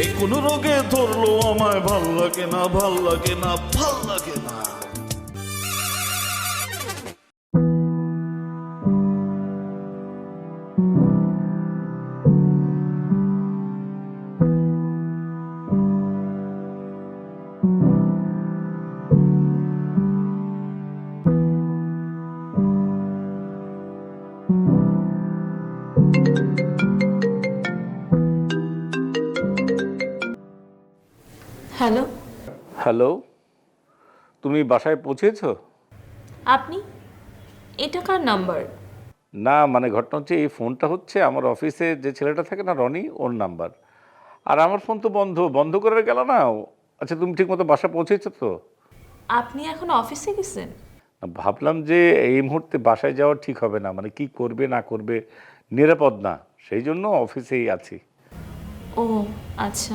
এ কোন রোগে ধরলো আমায় ভালো লাগে না ভালো লাগে না ভালো লাগে না। হ্যালো তুমি বাসায় পৌঁছেছ? আপনি? এটা কার নাম্বার? না মানে ঘটনা হচ্ছে এই ফোনটা হচ্ছে আমার অফিসে যে ছেলেটা থাকে না রনি ওর নাম্বার। আর আমার ফোন তো বন্ধ বন্ধ করে গেল না? আচ্ছা তুমি ঠিকমতো বাসা পৌঁছেছ তো? আপনি এখন অফিসে গেছেন? ভাবলাম যে এই মুহূর্তে বাসায় যাওয়া ঠিক হবে না মানে কি করবে না করবে নিরাপদ না সেই জন্য অফিসেই আছি। ও আচ্ছা।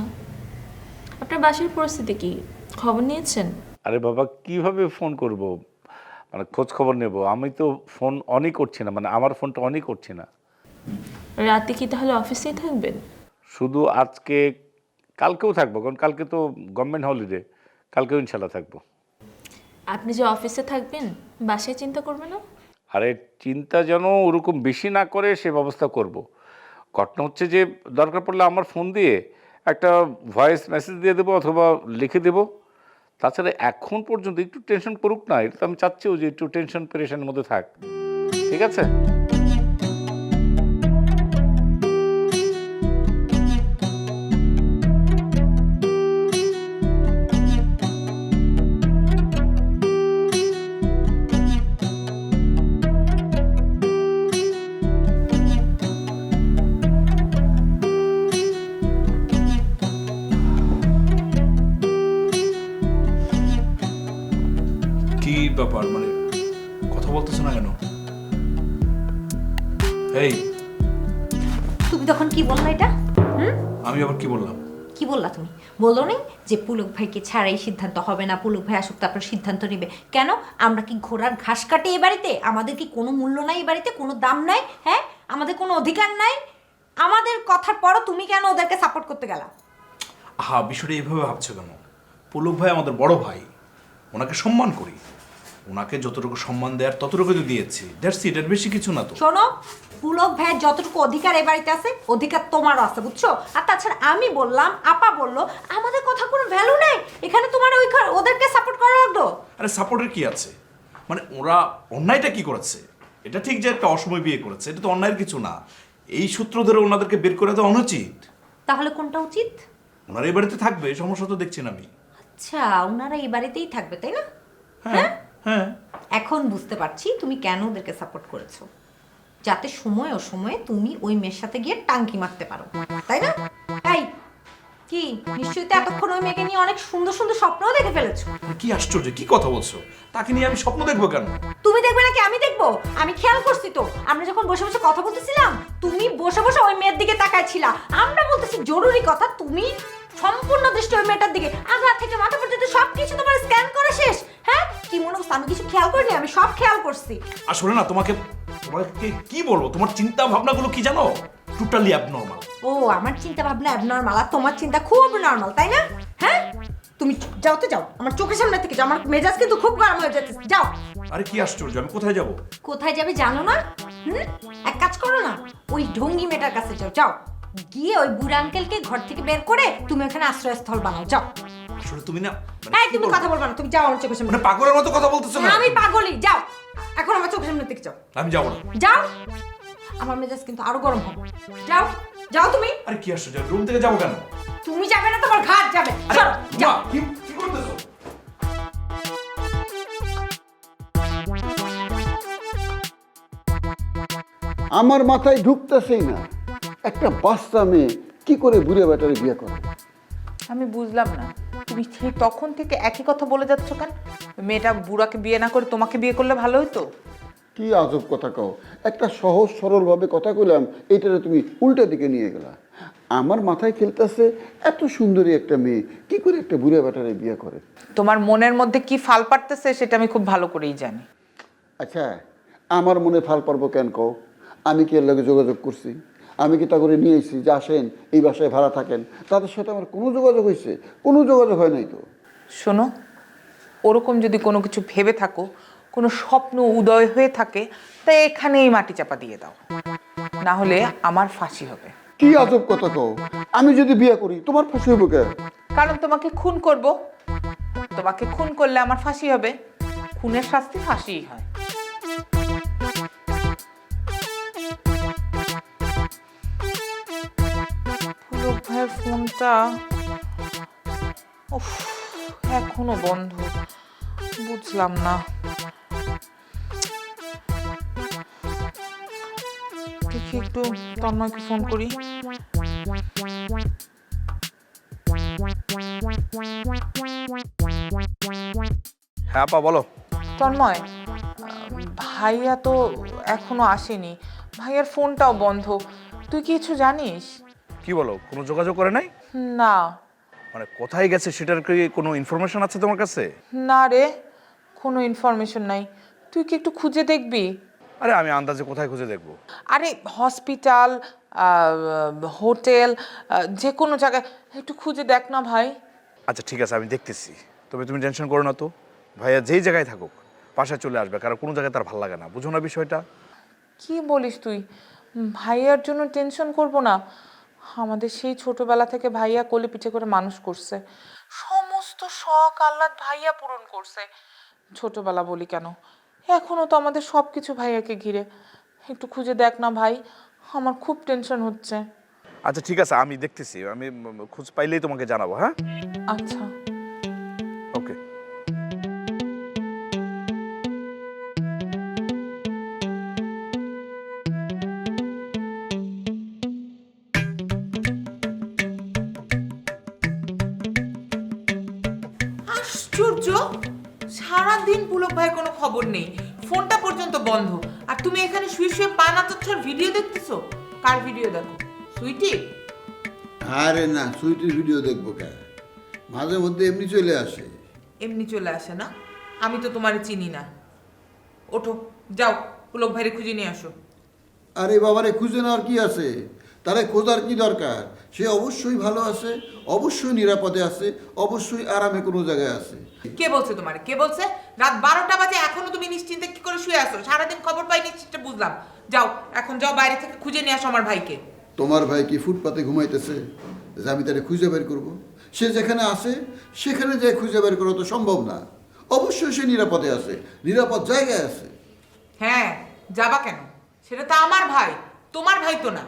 আপনার বাসার পরিস্থিতি কি? খবর নিয়েছেন? আরে বাবা কীভাবে ফোন করব? মানে খোঁজ খবর নেব। আমি তো ফোন অনই করছি না মানে আমার ফোনটা অনই করছি না। রাতে কি তাহলে অফিসেই থাকবেন? শুধু আজকে কালকেও থাকব কারণ কালকে তো গভর্নমেন্ট হলিডে কালকেও ইনশাল্লাহ থাকব। আপনি যে অফিসে থাকবেন বাসায় চিন্তা করবেন না? আরে চিন্তা যেন ওরকম বেশি না করে সে ব্যবস্থা করব। ঘটনা হচ্ছে যে দরকার পড়লে আমার ফোন দিয়ে একটা ভয়েস মেসেজ দিয়ে দেবো অথবা লিখে দেবো। তাছাড়া এখন পর্যন্ত একটু টেনশন করুক না, এটা তো আমি চাচ্ছিও যে একটু টেনশন পেরেশানের মধ্যে থাক। ঠিক আছে? ব্যাপার মানে কথা বলতেছো না কেন? এই তুমি তখন কি বললা এটা? হুম? আমি আবার কি বললাম? কি বললা তুমি? বলল নি যে পুলক ভাইকে ছাড়াই সিদ্ধান্ত হবে না পুলক ভাই আসুক তারপর সিদ্ধান্ত নেবে। কেন? আমরা কি ঘোড়ার ঘাস কাটে এ বাড়িতে? আমাদের কি কোনো মূল্য নাই এ বাড়িতে? কোনো দাম নাই? হ্যাঁ? আমাদের কোনো অধিকার নাই? আমাদের কথার পরও তুমি কেন ওদেরকে সাপোর্ট করতে গেলা? আহা বিষয়টা এইভাবে ভাবছ কেন? পুলক ভাই আমাদের বড় ভাই। ওনাকে সম্মান করি। ওনাকে যতটুকু সম্মান দেওয়ার ততটুকু তো দিয়েছি। দ্যাটস ইট এর বেশি কিছু না তো। শোনো পুলক ভাইয়ের যতটুকু অধিকার এ বাড়িতে আছে অধিকার তোমারও আছে বুঝছ? আর তাছাড়া আমি বললাম আপা বলল আমাদের কথা কোনো ভ্যালু নেই। এখানে তোমার ওই ঘর- ওদেরকে সাপোর্ট করা লাগতো আরে সাপোর্টের কি আছে? মানে ওরা অন্যায়টা কি করেছে? এটা ঠিক যে একটা অসময় বিয়ে করেছে এটা তো অন্যায়ের কিছু না। এই সূত্র ধরে ওনাদেরকে বের করে দেওয়া অনুচিত। তাহলে কোনটা উচিত? ওনারা এই বাড়িতে থাকবে সমস্যা তো দেখছি না আমি। আচ্ছা ওনারা এই বাড়িতেই থাকবে তাই না? হ্যাঁ? হ্যাঁ। এখন বুঝতে পারছি তুমি কেন ওদেরকে সাপোর্ট করেছ। যাতে সময় ও সময়ে তুমি ওই মেয়ের সাথে গিয়ে টাঙ্কি মারতে পারো তাই না? তাই কি নিশ্চয়ই তো এতক্ষণ ওই মেয়েকে নিয়ে অনেক সুন্দর সুন্দর স্বপ্নও দেখে ফেলেছো। কি আশ্চর্য কি কথা বলছো? তাকে নিয়ে আমি স্বপ্ন দেখব কেন? তুমি দেখবে নাকি আমি দেখব? আমি খেয়াল করছি তো আমরা যখন বসে বসে কথা বলতেছিলাম তুমি বসে বসে ওই মেয়ের দিকে তাকাইছিলা। আমরা বলতেছি জরুরি কথা তুমি সম্পূর্ণ দৃষ্টি ওই মেয়েটার দিকে আগা থেকে মাথা পর্যন্ত সব কিছু তোমার স্ক্যান করা শেষ। হ্যাঁ কি মনে করছ আমি কিছু খেয়াল করিনি আমি সব খেয়াল করছি। আসলে না তোমাকে তোমাকে কি বলব? তোমার চিন্তা ভাবনাগুলো কি জানো? টোটালি অ্যাবনর্মাল ও আমার চিন্তা ভাবনা অ্যাবনর্মাল আর তোমার চিন্তা খুব নর্মাল তাই না? হ্যাঁ? তুমি যাও তো যাও। আমার চোখের সামনে থেকে যাও আমার মেজাজ কিন্তু খুব গরম হয়ে যাচ্ছে। যাও। আরে কি আশ্চর্য আমি কোথায় যাব? কোথায় যাবে জানো না? হুম? এক কাজ করো না ওই ঢঙ্গি মেয়েটার কাছে যাও যাও। গিয়ে ওই বুড়া আঙ্কেলকে ঘর থেকে বের করে তুমি ওখানে আশ্রয়স্থল বানাও যাও। আসলে তুমি না মানে হ্যাঁ তুমি কথা বলবা না তুমি যাও আমার চোখের সামনে। মানে পাগলের মতো কথা বলতেছো না? আমি পাগলি যাও। এখন আমার চোখের সামনে থেকে যাও। আমি যাব না। যাও। আমার মেজাজ কিন্তু আরও গরম হবে। যাও যাও তুমি। আরে কি আশ্চর্য রুম থেকে যাব কেন? তুমি যাবে না তোমার ঘাট যাবে। চলো যাও। কি কি করতেছো? আমার মাথায় ঢুকতেছেই না। একটা বাচ্চা মেয়ে কি করে বুড়ে বেটারে বিয়ে করে? আমি বুঝলাম না। তুমি সেই তখন থেকে একই কথা বলে যাচ্ছ কেন? মেয়েটা বুড়াকে বিয়ে না করে তোমাকে বিয়ে করলে ভালো হতো কি আজব কথা কও। একটা সহজ সরলভাবে কথা কইলাম এইটারে তুমি উল্টা দিকে নিয়ে গেলা। আমার মাথায় খেলতেছে এত সুন্দরী একটা মেয়ে কি করে একটা বুড়ে বেটারে বিয়ে করে? তোমার মনের মধ্যে কি ফাল পারতেছে সেটা আমি খুব ভালো করেই জানি। আচ্ছা আমার মনে ফাল পারব কেন কও? আমি কি এর লগে যোগাযোগ করছি? আমি কি তা করে নিয়ে এসেছি যে আসেন এই বাসায় ভাড়া থাকেন। তাদের সাথে আমার কোনো যোগাযোগ হয়েছে? কোনো যোগাযোগ হয় নাই তো। শোনো ওরকম যদি কোনো কিছু ভেবে থাকো কোনো স্বপ্ন উদয় হয়ে থাকে তাই এখানেই মাটি চাপা দিয়ে দাও। না হলে আমার ফাঁসি হবে। কি আজব কথা কও? আমি যদি বিয়ে করি তোমার ফাঁসি হইব কে? কারণ তোমাকে খুন করব। তোমাকে খুন করলে আমার ফাঁসি হবে। খুনের শাস্তি ফাঁসিই হয়। ফোনটা উফ এখনও বন্ধ। বুঝলাম না। দেখি একটু তন্ময়কে ফোন করি। হ্যাঁ আপা বলো। তন্ময় ভাইয়া তো এখনও আসেনি। ভাইয়ার ফোনটাও বন্ধ। তুই কিছু জানিস? কি বলো? কোনো যোগাযোগ করে নাই? না। মানে কোথায় গেছে সেটার কি কোনো ইনফরমেশন আছে তোমার কাছে? না রে কোনো ইনফরমেশন নাই। তুই কি একটু খুঁজে দেখবি? আরে আমি আন্দাজে কোথায় খুঁজে দেখব? আরে হসপিটাল হোটেল যে কোনো জায়গায়। একটু খুঁজে দেখ না ভাই। আচ্ছা ঠিক আছে আমি দেখতেছি। তবে তুমি টেনশন করো না তো। ভাইয়া যেই জায়গায় থাকুক পাশে চলে আসবে কারণ কোনো জায়গায় তার ভালো লাগে না। বুঝো না বিষয়টা। কি বলিস তুই? ভাইয়ার জন্য টেনশন করব না। আমাদের সেই ছোটবেলা থেকে ভাইয়া কোলে পিঠে করে মানুষ করছে। সমস্ত শখ আহ্লাদ ভাইয়া পূরণ করছে। ছোটবেলা বলি কেন? এখনও তো আমাদের সব কিছু ভাইয়াকে ঘিরে। একটু খুঁজে দেখ না ভাই আমার খুব টেনশন হচ্ছে। আচ্ছা ঠিক আছে আমি দেখতেছি। আমি খুঁজ খোঁজ পাইলেই তোমাকে জানাব হ্যাঁ? আচ্ছা। খবর নেই। ফোনটা পর্যন্ত বন্ধ। আর তুমি এখানে শুয়ে শুয়ে পা নাচাচ্ছ ভিডিও দেখতেছো? কার ভিডিও দেখো? সুইটি আরে না সুইটির ভিডিও দেখব কে মাঝে মধ্যে এমনি চলে আসে। এমনি চলে আসে না? আমি তো তোমারে চিনি না। ওঠো যাও পুলক ভাইরে খুঁজে নিয়ে আসো। আরে বাবারে খুঁজে নেওয়ার কি আছে? তারে খোঁজার কি দরকার? সে অবশ্যই ভালো আছে অবশ্যই নিরাপদে আছে অবশ্যই আরামে কোনো জায়গায় আছে। কে বলছে তোমার? কে বলছে? রাত বারোটা বাজে এখনও তুমি নিশ্চিন্তে কি করে শুয়ে আসো সারাদিন খবর পাই নিশ্চিন্তে বুঝলাম। যাও এখন যাও বাইরে থেকে খুঁজে নিয়ে আসো আমার ভাইকে। তোমার ভাই কি ফুটপাতে ঘুমাইতেছে? যে আমি তারে খুঁজে বের করব। সে যেখানে আছে সেখানে যে খুঁজে বের করা তো সম্ভব না। অবশ্যই সে নিরাপদে আছে নিরাপদ জায়গায় আছে। হ্যাঁ যাবা কেন? সেটা তো আমার ভাই তোমার ভাই তো না।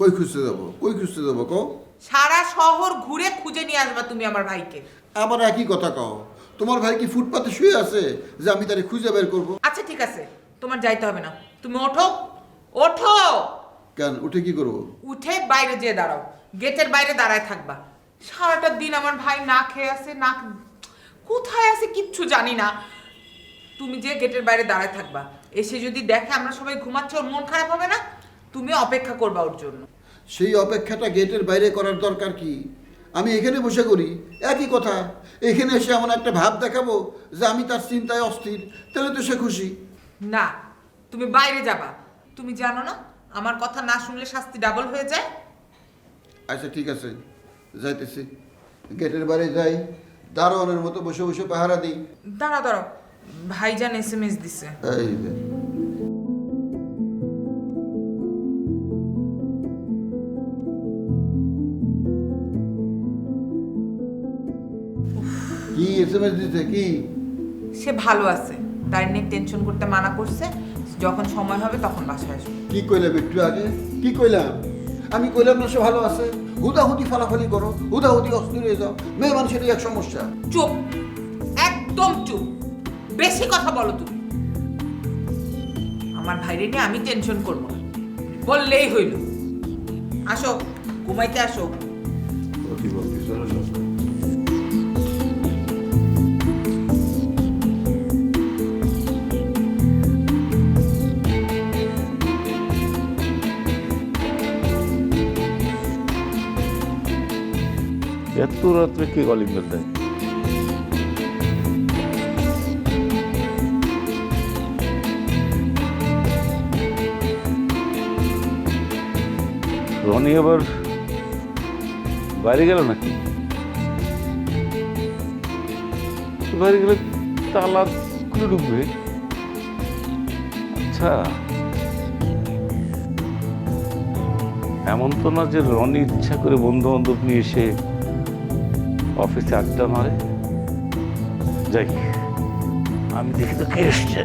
কই খুঁজতে যাব? কই খুঁজতে যাব কও? সারা শহর ঘুরে খুঁজে নিয়ে আসবা তুমি আমার ভাইকে। আবার একই কথা কও। তোমার ভাই কি ফুটপাতে শুয়ে আছে যে আমি তারে খুঁজে বের করব? আচ্ছা ঠিক আছে। তোমার যাইতে হবে না। তুমি ওঠো। ওঠো! কেন? উঠে কি করব? উঠে বাইরে যেয়ে দাঁড়াও। গেটের বাইরে দাঁড়ায় থাকবা। সারাটা দিন আমার ভাই না খেয়ে আছে না কোথায় আছে কিচ্ছু জানি না। তুমি যে গেটের বাইরে দাঁড়ায় থাকবা। এসে যদি দেখে আমরা সবাই ঘুমাচ্ছি ওর মন খারাপ হবে না তুমি অপেক্ষা করবা ওর জন্য। সেই অপেক্ষাটা গেটের বাইরে করার দরকার কি? আমি এখানে বসে করি একই কথা। এখানে এসে এমন একটা ভাব দেখাবো যে আমি তার চিন্তায় অস্থির তাহলে তো সে খুশি। না তুমি বাইরে যাবা। তুমি জানো না আমার কথা না শুনলে শাস্তি ডাবল হয়ে যায়? আচ্ছা ঠিক আছে। যাইতেছি। গেটের বাইরে যাই দারোয়ানের মতো বসে বসে পাহারা দিই। দাঁড়া দাঁড়াও। ভাইজান এস এম এস দিছে। এই যে। কি এস এম এস দিতে কি? সে ভালো আছে। তার নিয়ে টেনশন করতে মানা করছে। যখন সময় হবে তখন বাসায় আসবে। কি কইলাম একটু আগে? কি কইলাম? আমি কইলাম না সে ভালো আছে। হুদাহুদি ফালাফালি করো। হুদাহুদি অস্থির হয়ে যাও। মেয়ে মানুষেরই এক সমস্যা। চুপ। একদম চুপ। বেশি কথা বলো তুমি। আমার ভাইরে নিয়ে আমি টেনশন করব। বললেই হইল। আসো ঘুমাইতে আসো। এত রাত্রে কে কলিং বেল দেয়? রনি আবার বাইরে গেল নাকি? বাইরে গেলে তালা খুলে ঢুকবে। আচ্ছা। এমন তো না যে রনি ইচ্ছা করে বন্ধু বান্ধব নিয়ে এসে অফিসে আড্ডা মারে যাই আমি দেখি তো কে এসছে।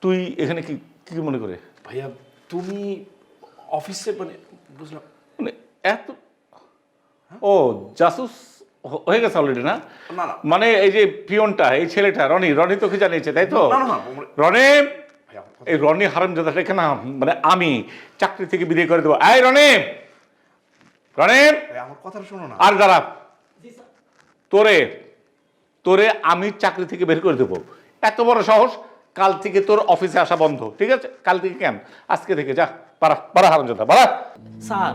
তুই এখানে কি কি মনে করে? ভাইয়া তুমি অফিসে মানে বুঝলাম। মানে এত ও জাসুস হয়ে গেছে অলরেডি না। মানে এই যে পিয়নটা এই ছেলেটা রনি রনি তোকে জানিয়েছে তাই তো? না, না, না, মানে- রনি! কথা- এই রনি হারামজাদাটাকে না মানে আমি চাকরি থেকে বিদায় করে দেবো। এই রনি! রনি! আমার কথাটা শোনো না। আর দাঁড়া। তোরে তোরে আমি চাকরি থেকে বের করে দেবো। এত বড় সাহস কাল থেকে তোর অফিসে আসা বন্ধ ঠিক আছে? কাল থেকে কেন? আজকে থেকে যা পারা পারা হারামজাদা পারা। স্যার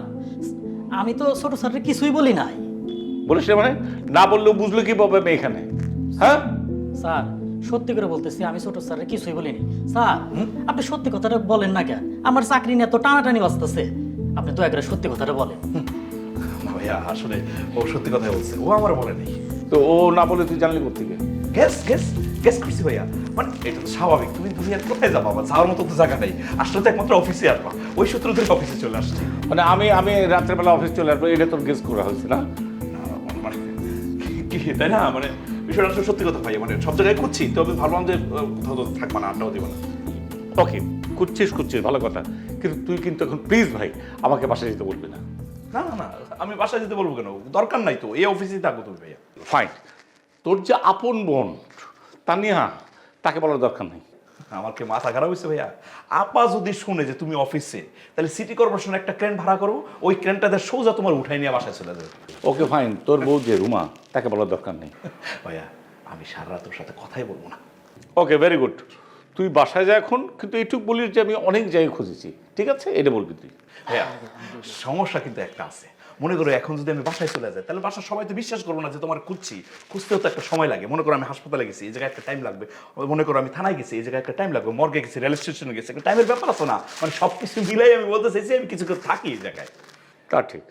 আমি তো ছোট স্যারের কিছুই বলি নাই। বলিস মানে? না বললেও বুঝলো কি পাবে আমি এখানে? হ্যাঁ? স্যার সত্যি করে বলতেছি আমি ছোট স্যারের কিছুই বলিনি। স্যার আপনি সত্যি কথাটা বলেন না কেন? আমার চাকরি নিয়ে তো টানাটানি বাঁচতেছে আপনি তো একবারে সত্যি কথাটা বলেন। ভাইয়া আসলে ও সত্যি কথাই বলছে ও আমার বলেনি তো ও না বলে তুই জানলি কোথেকে গেস গেস গেস করছি ভাইয়া মানে এটা তো স্বাভাবিক তুমি দুনিয়ার কোথায় যাব? আমার যাওয়ার মতো তো জায়গা নেই। আসলে তো একমাত্র অফিসে আসবা। ওই সূত্র ধরে অফিসে চলে আসছি। মানে আমি আমি রাত্রেবেলা অফিস চলে আসব এটা তোর গেস করা হয়েছে না? মানে কি তাই না? মানে বিষয়টা আসলে সত্যি কথা ভাইয়া মানে সব জায়গায় খুঁজছি তবে ভাবলাম যে কোথাও তো থাকবা না আড্ডাও দিবা না। ওকে খুঁজছিস খুঁজছিস ভালো কথা। কিন্তু তুই কিন্তু এখন প্লিজ ভাই আমাকে বাসায় যেতে বলবি না। না না না আমি বাসায় যেতে বলব কেন? দরকার নাই তো এই অফিসেই থাকো তুমি ভাইয়া। ফাইন তোর যে আপন বোন তানিয়া তাকে বলার দরকার নেই। আমার কি মাথা খারাপ হয়েছে ভাইয়া? আপা যদি শুনে যে তুমি অফিসে তাহলে সিটি কর্পোরেশন একটা ক্রেন ভাড়া করো ওই ক্রেনটাতে সোজা তোমার উঠাই নিয়ে বাসায় চলে যাবে। Okay fine. তোর বউ যে রুমা তাকে বলার দরকার নেই। ভাইয়া আমি সারা রাত ওর সাথে কথাই বলব না। ওকে ভেরি গুড তুই বাসায় যা এখন কিন্তু এইটুক বলিস যে আমি অনেক জায়গায় খুঁজেছি। ঠিক আছে? এটা বলবি তুই। ভাইয়া সমস্যা কিন্তু একটা আছে। মনে করো এখন যদি আমি বাসায় চলে যাই তাহলে বাসার সবাই তো বিশ্বাস করব না যে তোমার খুঁজছি। খুঁজতেও তো একটা সময় লাগে। মনে করো আমি হাসপাতালে গেছি এই জায়গায় একটা টাইম লাগবে। মনে করো আমি থানায় গেছি এই জায়গায় একটা টাইম লাগবে। মর্গে গেছি রেল স্টেশনে গেছি একটা টাইমের ব্যাপার আছে না। মানে সব কিছু মিলাই আমি বলতে চাইছি আমি কিছু করে থাকি এই জায়গায়। তা ঠিক।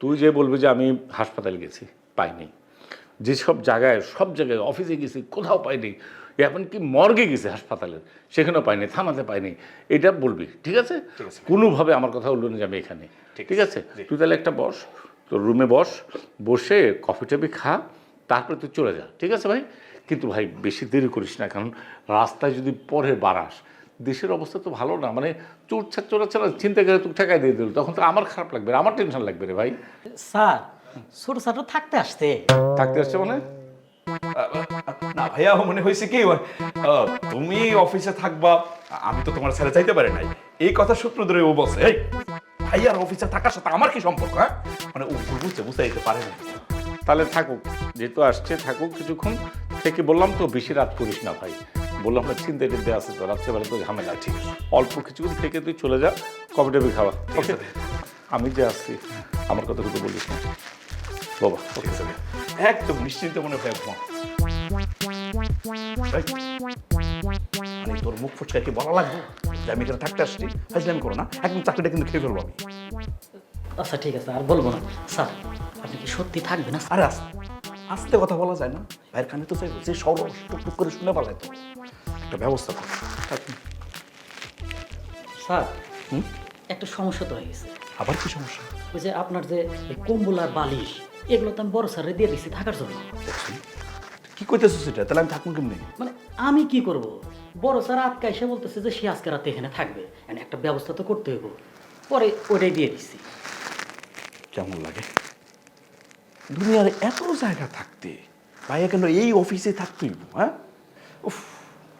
তুই যে বলবি যে আমি হাসপাতালে গেছি পাইনি। যেসব জায়গায় সব জায়গায় অফিসে গেছি কোথাও পাইনি। এমনকি মর্গে গেছি হাসপাতালের সেখানেও পাইনি থানাতে পাইনি। এটা বলবি ঠিক আছে? কোনোভাবে আমার কথা বলল না যে আমি এখানে। ঠিক আছে। তুই তাহলে একটা বস তোর রুমে বস বসে কফি টফি খা তারপরে তুই চলে যা ঠিক আছে ভাই? কিন্তু ভাই বেশি দেরি করিস না কারণ রাস্তায় যদি পরে বাড়াস দেশের অবস্থা তো ভালো না মানে চোর চোরা ছাড়া চিন্তা করে তুই ঠেকাই দিয়ে দিল তখন তো আমার খারাপ লাগবে আমার টেনশন লাগবে রে ভাই। স্যার ছোট তো থাকতে আসতে। থাকতে আসছে মানে? না ভাইয়া মনে হয়েছে কি তুমি অফিসে থাকবা আমি তো তোমার ছেড়ে চাইতে পারি নাই। এই কথা সূত্র ধরে ও বসে এই। ভাইয়ার অফিসে থাকার সাথে আমার কি সম্পর্ক হ্যাঁ? মানে ও ভুল বুঝতে বুঝতে পারে না। তাহলে থাকুক, যেহেতু আসছে, থাকুক কিছুক্ষণ। থেকে বললাম তো বেশি রাত করিস না ভাই। বললাম না, চিন্তা টিন্তে আছে তো, রাত্রেবেলা তো ঝামেলা, ঠিক। অল্প কিছুক্ষণ থেকে তুই চলে যা কফি টফি খাওয়া ওকে আমি যে আসছি, আমার কথা কিন্তু বলিস না। বাবা আছে। একদম নিশ্চিন্ত মনে হয় মানে তোর মুখ ফুচকা কি বলা লাগবে? যে আমি এখানে থাকতে আসছি ফাইজলামি করো না একদম চাকরিটা কিন্তু খেয়ে ফেলব আমি। আচ্ছা ঠিক আছে আর বলব না। স্যার আপনি কি সত্যি থাকবেন না আরে আস্তে আস্তে কথা বলা যায় না। ভাইয়ের কানে তো চাইব যে সরস টুকটুক করে শুনে পালায় তো। একটা ব্যবস্থা কর। স্যার একটা সমস্যা তো হয়ে গেছে। আবার কি সমস্যা? ওই যে আপনার যে কম্বল আর বালিশ এগুলো তো আমি বড় স্যারে দিয়ে দিচ্ছি থাকার জন্য। কি কইতেছিস সেটা? তাহলে আমি থাকব কেমনি? মানে আমি কি করব? বড় স্যার আটকা এসে বলতেছে যে সে আজকে রাতে এখানে থাকবে। মানে একটা ব্যবস্থা তো করতে হইব। পরে ওটাই দিয়ে দিচ্ছি কেমন লাগে? দুনিয়ার এত জায়গা থাকতে ভাইয়া কেন এই অফিসে থাকতেই হ্যাঁ? উফ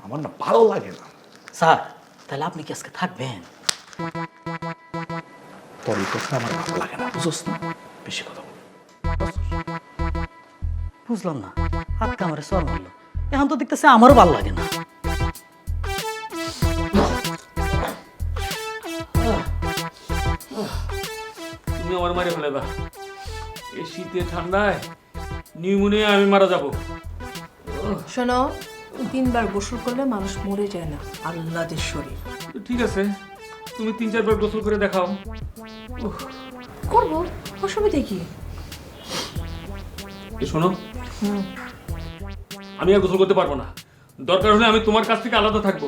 আমার না ভালো লাগে না। স্যার তাহলে আপনি কি আজকে থাকবেন? তোর এই কথা আমার ভালো লাগে না বুঝোস না? বেশি কথা বল। বুঝলাম না। হাতকে আমার সর মারলো। এখন তো দেখতেছে আমারও ভালো লাগে না। তুমি আমার মারে ফেলেবা এই শীতে ঠান্ডায় নিউমোনিয়া আমি মারা যাব। শোনো তিনবার গোসল করলে মানুষ মরে যায় না আল্লাদের শরীর। ঠিক আছে তুমি তিন চারবার গোসল করে দেখাও। করব অসুবিধা কি? শোনো আমি আর গোসল করতে পারব না। দরকার হলে আমি তোমার কাছ থেকে আলাদা থাকব।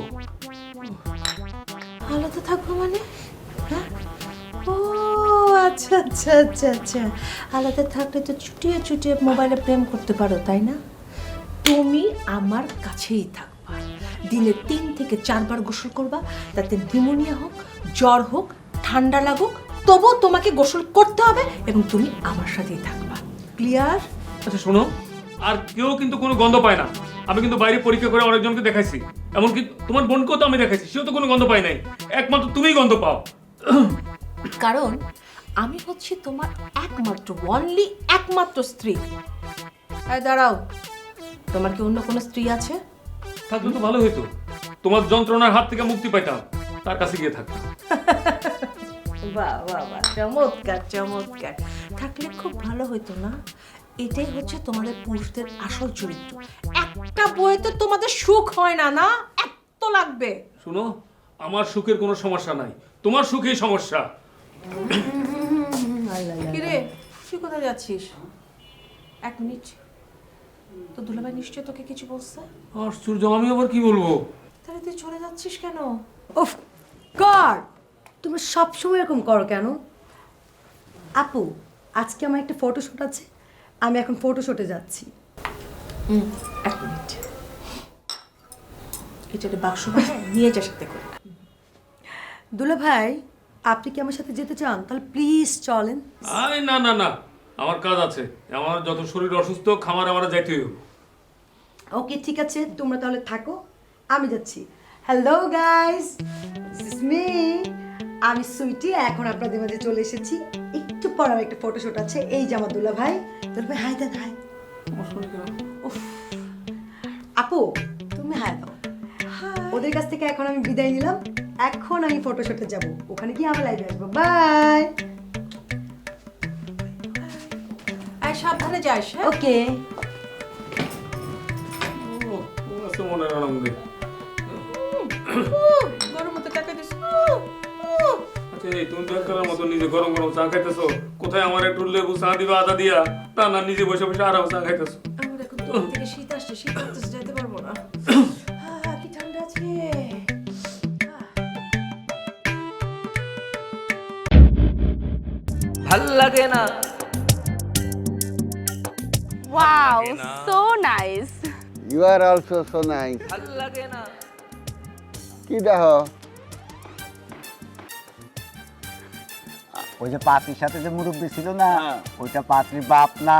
আলাদা থাকব মানে? হ্যাঁ? ও আচ্ছা আচ্ছা আচ্ছা আচ্ছা। আলাদা থাকলে তো চুটিয়ে চুটিয়ে মোবাইলে প্রেম করতে পারো তাই না? তুমি আমার কাছেই থাকবা। দিনে তিন থেকে চারবার গোসল করবা তাতে নিউমোনিয়া হোক জ্বর হোক ঠান্ডা লাগুক তবুও তোমাকে গোসল করতে হবে এবং তুমি আমার সাথেই থাকবা। ক্লিয়ার? আচ্ছা শোনো আর কেউ কিন্তু কোনো গন্ধ পায় না। আমি কিন্তু বাইরে পরীক্ষা করে অনেকজনকে দেখাইছি। এমনকি তোমার বোনকেও তো আমি দেখাইছি সেও তো কোনো গন্ধ পায় নাই। একমাত্র তুমিই গন্ধ পাও। কারণ আমি হচ্ছি তোমার একমাত্র অনলি একমাত্র স্ত্রী। এই দাঁড়াও তোমার কি অন্য কোনো স্ত্রী আছে? থাকলে তো ভালো হইতো। তোমার যন্ত্রণার হাত থেকে মুক্তি পাইতাম তার কাছে গিয়ে থাকতাম। বাহ বাহ বাহ চমৎকার চমৎকার। থাকলে খুব ভালো হইতো না? এটাই হচ্ছে তোমাদের পুরুষদের আসল চরিত্র। একটা বইতে তোমাদের সুখ হয় না না? এত লাগবে। শুনো আমার সুখের কোনো সমস্যা নাই। তোমার সুখেই সমস্যা। কিরে তুই কোথায় যাচ্ছিস? এক মিনিট। তো দুলাভাই নিশ্চয় তোকে কিছু বলছে? আশ্চর্য আমি আবার কি বলব? তাহলে তুই চলে যাচ্ছিস কেন? উফ কর তুমি সবসময় এরকম করো কেন? আপু আজকে আমার একটা ফটোশুট আছে। আমি এখন ফটোশুটে যাচ্ছি। এক মিনিট। এটা একটা বাক্স নিয়ে যা সাথে করে। দুলা ভাই আপনি কি আমার সাথে যেতে চান? তাহলে প্লিজ চলেন। না না না। আমার কাজ আছে। আমার যত শরীর অসুস্থ খামার আমার যাইতে হইব। ওকে ঠিক আছে। তোমরা তাহলে থাকো। আমি যাচ্ছি। হ্যালো গাইস দিস মি আমি সুইটি। এখন আপনাদের মাঝে চলে এসেছি। একটু পর আমার একটা ফটোশুট আছে। এই যে আমার দুলা ভাই। ভাই হাই দেন হাই আপু তুমি হাই দাও। ওদের কাছ থেকে এখন আমি বিদায় নিলাম। এখন আমি ফটোশুটে যাব। ওখানে গিয়ে আমি লাইভে আসব। বাই আর সাবধানে যাস হ্যাঁ? ওকে আছে মনের আনন্দে। গরম মতো টাকা দিস আচ্ছা তুমি দরকারের মতো নিজে গরম গরম চা খাইতেছো। কোথায় আমার একটু লেবু চা দিবা আদা দিয়া? তা না নিজে বসে বসে আরাম চা খাইতেছো। এখন দূর থেকে শীত আসছে শীত আসতেছে যেতে পারব না। আহ, কি ঠান্ডা আছে। ভালো লাগে না। Wow, so nice. You are also so nice ভালো লাগে না। কি দেহ ওই যে পাত্রীর সাথে যে মুরব্বী ছিল না ওইটা পাত্রীর বাপ না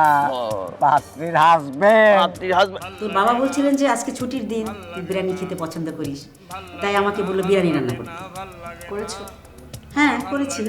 পাত্রীর হাজবেন্ড তোর বাবা বলছিলেন যে আজকে ছুটির দিন তুই বিরিয়ানি খেতে পছন্দ করিস। তাই আমাকে বলল বিরিয়ানি রান্না করতে। করেছ? হ্যাঁ করেছি।